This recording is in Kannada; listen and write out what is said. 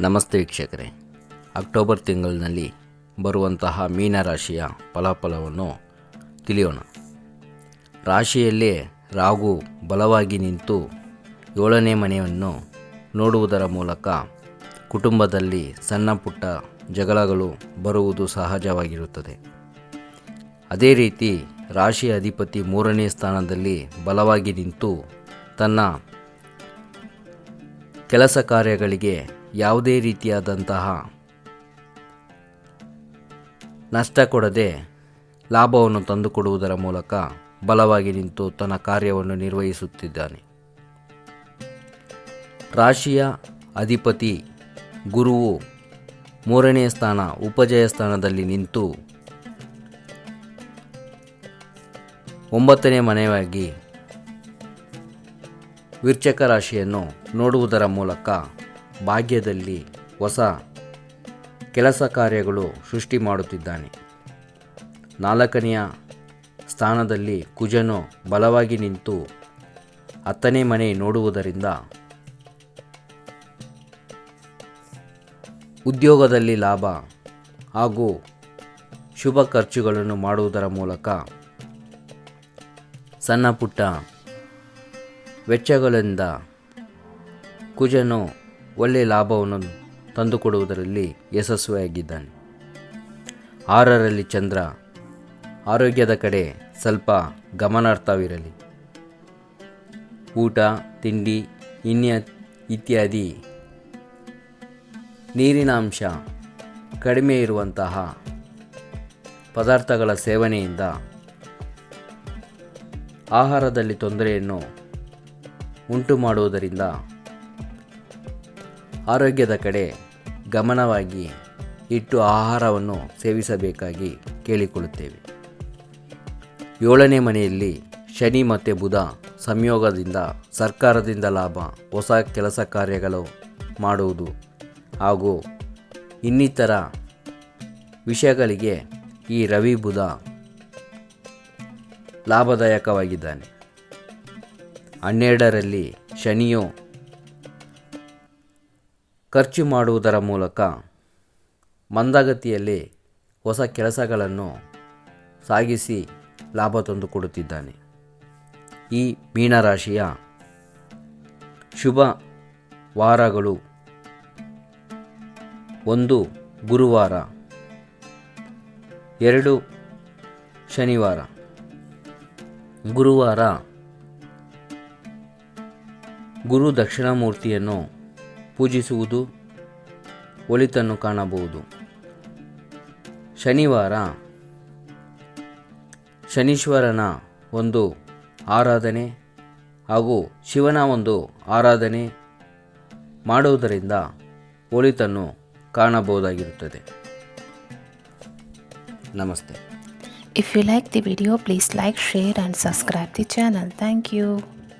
ನಮಸ್ತೆ ವೀಕ್ಷಕರೇ. ಅಕ್ಟೋಬರ್ ತಿಂಗಳಿನಲ್ಲಿ ಬರುವಂತಹ ಮೀನರಾಶಿಯ ಫಲಾಫಲವನ್ನು ತಿಳಿಯೋಣ. ರಾಶಿಯಲ್ಲೇ ರಾಹು ಬಲವಾಗಿ ನಿಂತು ಏಳನೇ ಮನೆಯನ್ನು ನೋಡುವುದರ ಮೂಲಕ ಕುಟುಂಬದಲ್ಲಿ ಸಣ್ಣ ಪುಟ್ಟ ಜಗಳಗಳು ಬರುವುದು ಸಹಜವಾಗಿರುತ್ತದೆ. ಅದೇ ರೀತಿ ರಾಶಿಯ ಅಧಿಪತಿ ಮೂರನೇ ಸ್ಥಾನದಲ್ಲಿ ಬಲವಾಗಿ ನಿಂತು ತನ್ನ ಕೆಲಸ ಕಾರ್ಯಗಳಿಗೆ ಯಾವುದೇ ರೀತಿಯಾದಂತಹ ನಷ್ಟ ಕೊಡದೆ ಲಾಭವನ್ನು ತಂದುಕೊಡುವುದರ ಮೂಲಕ ಬಲವಾಗಿ ನಿಂತು ತನ್ನ ಕಾರ್ಯವನ್ನು ನಿರ್ವಹಿಸುತ್ತಿದ್ದಾನೆ. ರಾಶಿಯ ಅಧಿಪತಿ ಗುರುವು ಮೂರನೇ ಸ್ಥಾನ, ಉಪಜಯ ಸ್ಥಾನದಲ್ಲಿ ನಿಂತು ಒಂಬತ್ತನೇ ಮನೆಯಾಗಿ ವಿರ್ಚಕ ರಾಶಿಯನ್ನು ನೋಡುವುದರ ಮೂಲಕ ಭಾಗ್ಯದಲ್ಲಿ ಹೊಸ ಕೆಲಸ ಕಾರ್ಯಗಳು ಸೃಷ್ಟಿ ಮಾಡುತ್ತಿದ್ದಾನೆ. ನಾಲ್ಕನೆಯ ಸ್ಥಾನದಲ್ಲಿ ಕುಜನು ಬಲವಾಗಿ ನಿಂತು ಹತ್ತನೇ ಮನೆ ನೋಡುವುದರಿಂದ ಉದ್ಯೋಗದಲ್ಲಿ ಲಾಭ ಹಾಗೂ ಶುಭ ಖರ್ಚುಗಳನ್ನು ಮಾಡುವುದರ ಮೂಲಕ ಸಣ್ಣ ಪುಟ್ಟ ವೆಚ್ಚಗಳಿಂದ ಕುಜನು ಒಳ್ಳೆಯ ಲಾಭವನ್ನು ತಂದುಕೊಡುವುದರಲ್ಲಿ ಯಶಸ್ವಿಯಾಗಿದ್ದಾನೆ. ಆರರಲ್ಲಿ ಚಂದ್ರ, ಆರೋಗ್ಯದ ಕಡೆ ಸ್ವಲ್ಪ ಗಮನಾರ್ಥವಿರಲಿ ಊಟ, ತಿಂಡಿ, ಇನ್ಯ, ಇತ್ಯಾದಿ. ನೀರಿನ ಅಂಶ ಕಡಿಮೆ ಇರುವಂತಹ ಪದಾರ್ಥಗಳ ಸೇವನೆಯಿಂದ ಆಹಾರದಲ್ಲಿ ತೊಂದರೆಯನ್ನು ಉಂಟು ಮಾಡುವುದರಿಂದ ಆರೋಗ್ಯದ ಕಡೆ ಗಮನವಾಗಿ ಇಟ್ಟು ಆಹಾರವನ್ನು ಸೇವಿಸಬೇಕಾಗಿ ಕೇಳಿಕೊಳ್ಳುತ್ತೇವೆ. ಏಳನೇ ಮನೆಯಲ್ಲಿ ಶನಿ ಮತ್ತು ಬುಧ ಸಂಯೋಗದಿಂದ ಸರ್ಕಾರದಿಂದ ಲಾಭ, ಹೊಸ ಕೆಲಸ ಕಾರ್ಯಗಳು ಮಾಡುವುದು ಹಾಗೂ ಇನ್ನಿತರ ವಿಷಯಗಳಿಗೆ ಈ ರವಿ ಬುಧ ಲಾಭದಾಯಕವಾಗಿದ್ದಾನೆ. ಹನ್ನೆರಡರಲ್ಲಿ ಶನಿಯು ಖರ್ಚು ಮಾಡುವುದರ ಮೂಲಕ ಮಂದಗತಿಯಲ್ಲಿ ಹೊಸ ಕೆಲಸಗಳನ್ನು ಸಾಗಿಸಿ ಲಾಭ ತಂದು ಕೊಡುತ್ತಿದ್ದಾನೆ. ಈ ಮೀನರಾಶಿಯ ಶುಭ ವಾರಗಳು ಒಂದು ಗುರುವಾರ, ಎರಡು ಶನಿವಾರ. ಗುರುವಾರ ಗುರು ದಕ್ಷಿಣಾಮೂರ್ತಿಯನ್ನು ಪೂಜಿಸುವುದು, ಒಳಿತನ್ನು ಕಾಣಬಹುದು. ಶನಿವಾರ, ಶನೀಶ್ವರನ ಒಂದು ಆರಾಧನೆ ಹಾಗೂ ಶಿವನ ಒಂದು ಆರಾಧನೆ ಮಾಡುವುದರಿಂದ ಒಳಿತನ್ನು ಕಾಣಬಹುದಾಗಿರುತ್ತದೆ. ನಮಸ್ತೆ. If you like the video please like share and subscribe the channel thank you.